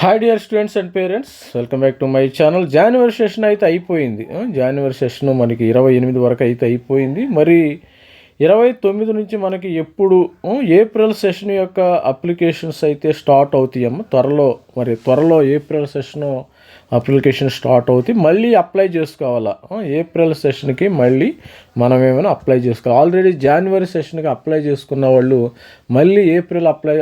Hi dear students and parents welcome back to my channel January session అయితే అయిపోయింది. January session మనకి ఇరవై ఎనిమిది వరకు అయితే అయిపోయింది. మరి ఇరవై తొమ్మిది నుంచి మనకి ఎప్పుడు ఏప్రిల్ సెషన్ యొక్క అప్లికేషన్స్ అయితే స్టార్ట్ అవుతాయమ్మ. త్వరలో మరి త్వరలో ఏప్రిల్ సెషన్ అప్లికేషన్ స్టార్ట్ అవుతాయి మళ్ళీ అప్లై చేసుకోవాలా? ఏప్రిల్ సెషన్కి మళ్ళీ మనం ఏమైనా అప్లై చేసుకోవాలి ఆల్రెడీ జనవరి సెషన్కి అప్లై చేసుకున్న వాళ్ళు మళ్ళీ ఏప్రిల్ అప్లై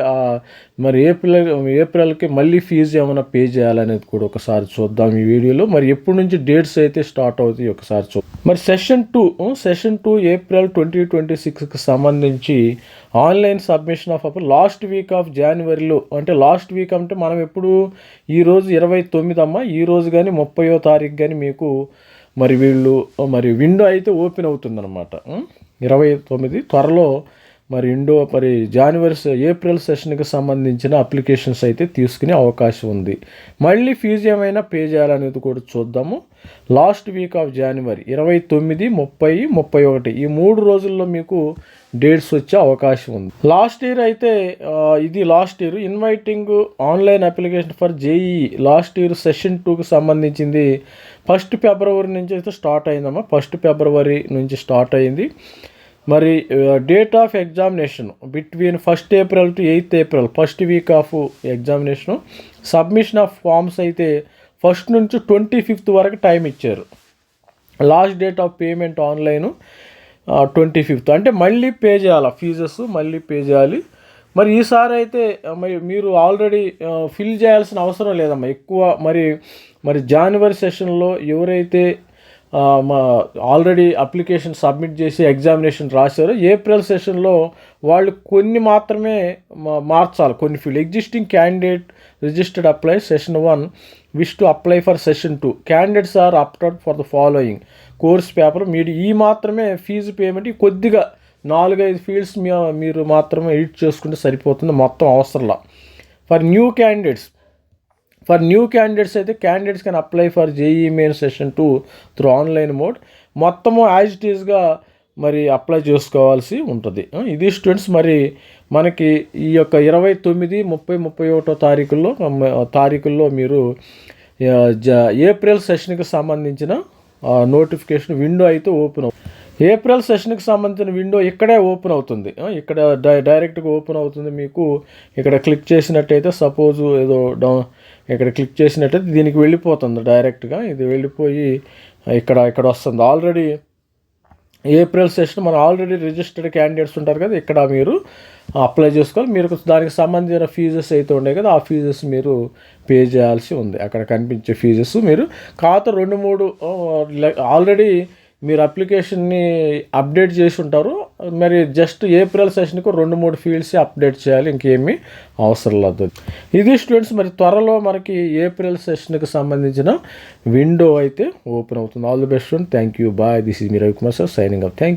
మరి ఏప్రిల్ ఏప్రిల్కి మళ్ళీ ఫీజు ఏమైనా పే చేయాలనేది కూడా ఒకసారి చూద్దాం ఈ వీడియోలో. మరి ఎప్పటి నుంచి డేట్స్ అయితే స్టార్ట్ అవుతాయి ఒకసారి చూ మరి session two session two April twenty twenty సిక్స్కి సంబంధించి ఆన్లైన్ సబ్మిషన్ ఆఫ్ అప్పుడు లాస్ట్ వీక్ ఆఫ్ జనవరిలో అంటే లాస్ట్ వీక్ అంటే మనం ఎప్పుడు ఈరోజు ఇరవై తొమ్మిది అమ్మ ఈరోజు కానీ ముప్పయో తారీఖు కానీ మీకు మరి వీళ్ళు మరి విండో అయితే ఓపెన్ అవుతుందన్నమాట. ఇరవై తొమ్మిది త్వరలో మరి ఇండో మరి జనవరి ఏప్రిల్ సెషన్కి సంబంధించిన అప్లికేషన్స్ అయితే తీసుకునే అవకాశం ఉంది. మళ్ళీ ఫీజు ఏమైనా పే చేయాలనేది కూడా చూద్దాము. లాస్ట్ వీక్ ఆఫ్ జనవరి ఇరవై తొమ్మిది ముప్పై ముప్పై ఒకటి ఈ మూడు రోజుల్లో మీకు డేట్స్ వచ్చే అవకాశం ఉంది. లాస్ట్ ఇయర్ అయితే ఇది last year inviting online application for JEE last year session టూకి సంబంధించింది. ఫస్ట్ ఫిబ్రవరి నుంచి అయితే స్టార్ట్ అయిందమ్మా. ఫస్ట్ ఫిబ్రవరి నుంచి స్టార్ట్ అయింది. మరి date of examination between first April to eighth April first week of examination submission of forms అయితే ఫస్ట్ నుంచి ట్వంటీ ఫిఫ్త్ వరకు టైం ఇచ్చారు. Last date of payment online twenty fifth అంటే మళ్ళీ పే చేయాలి? ఫీజెస్ మళ్ళీ పే చేయాలి. మరి ఈసారి అయితే మరి మీరు ఆల్రెడీ ఫిల్ చేయాల్సిన అవసరం లేదమ్మా. ఎక్కువ మరి మరి జనవరి సెషన్లో ఎవరైతే ఆల్రెడీ అప్లికేషన్ సబ్మిట్ చేసి ఎగ్జామినేషన్ రాశారు. ఏప్రిల్ సెషన్లో వాళ్ళు కొన్ని మాత్రమే మార్చాలి. కొన్ని field. Existing candidate registered apply session one wish to apply for session two candidates are opt out for the following course paper మీరు ఈ మాత్రమే ఫీజు పేమెంట్ కొద్దిగా నాలుగైదు ఫీల్డ్స్ మీ మీరు మాత్రమే ఎడిట్ చేసుకుంటే సరిపోతుంది. మొత్తం అవసరంలా. For new candidates for new candidates అయితే candidates can apply for JEE main session two through online mode. మొత్తము యాజ్ ఇట్ ఈస్గా మరి అప్లై చేసుకోవాల్సి ఉంటుంది. ఇది స్టూడెంట్స్ మరి మనకి ఈ యొక్క ఇరవై తొమ్మిది ముప్పై ముప్పై ఒకటో తారీఖుల్లో తారీఖుల్లో మీరు జ ఏప్రిల్ సెషన్కి సంబంధించిన నోటిఫికేషన్ విండో అయితే ఓపెన్ అవుతుంది ఏప్రిల్ సెషన్కి సంబంధించిన విండో ఇక్కడే ఓపెన్ అవుతుంది. ఇక్కడ డై డైరెక్ట్గా ఓపెన్ అవుతుంది మీకు. ఇక్కడ క్లిక్ చేసినట్టయితే సపోజ్ ఏదో డౌన్ ఇక్కడ క్లిక్ చేసినట్టయితే దీనికి వెళ్ళిపోతుంది డైరెక్ట్గా ఇది వెళ్ళిపోయి ఇక్కడ ఇక్కడ వస్తుంది. ఆల్రెడీ ఏప్రిల్ సెషన్ మన ఆల్రెడీ రిజిస్టర్డ్ క్యాండిడేట్స్ ఉంటారు కదా ఇక్కడ మీరు అప్లై చేసుకోవాలి. మీరు దానికి సంబంధించిన ఫీజెస్ అయితే ఉన్నాయి కదా ఆ ఫీజెస్ మీరు పే చేయాల్సి ఉంది. అక్కడ కనిపించే ఫీజెస్ మీరు ఖాతా రెండు మూడు ఆల్రెడీ మీరు అప్లికేషన్ని అప్డేట్ చేసి ఉంటారు. మరి జస్ట్ ఏప్రిల్ సెషన్కు రెండు మూడు ఫీల్డ్స్ అప్డేట్ చేయాలి ఇంకేమీ అవసరం లేదు. ఇది స్టూడెంట్స్ మరి త్వరలో మనకి ఏప్రిల్ సెషన్కి సంబంధించిన విండో అయితే ఓపెన్ అవుతుంది. All the best student thank you bye this is me Ravikumar sir signing up thank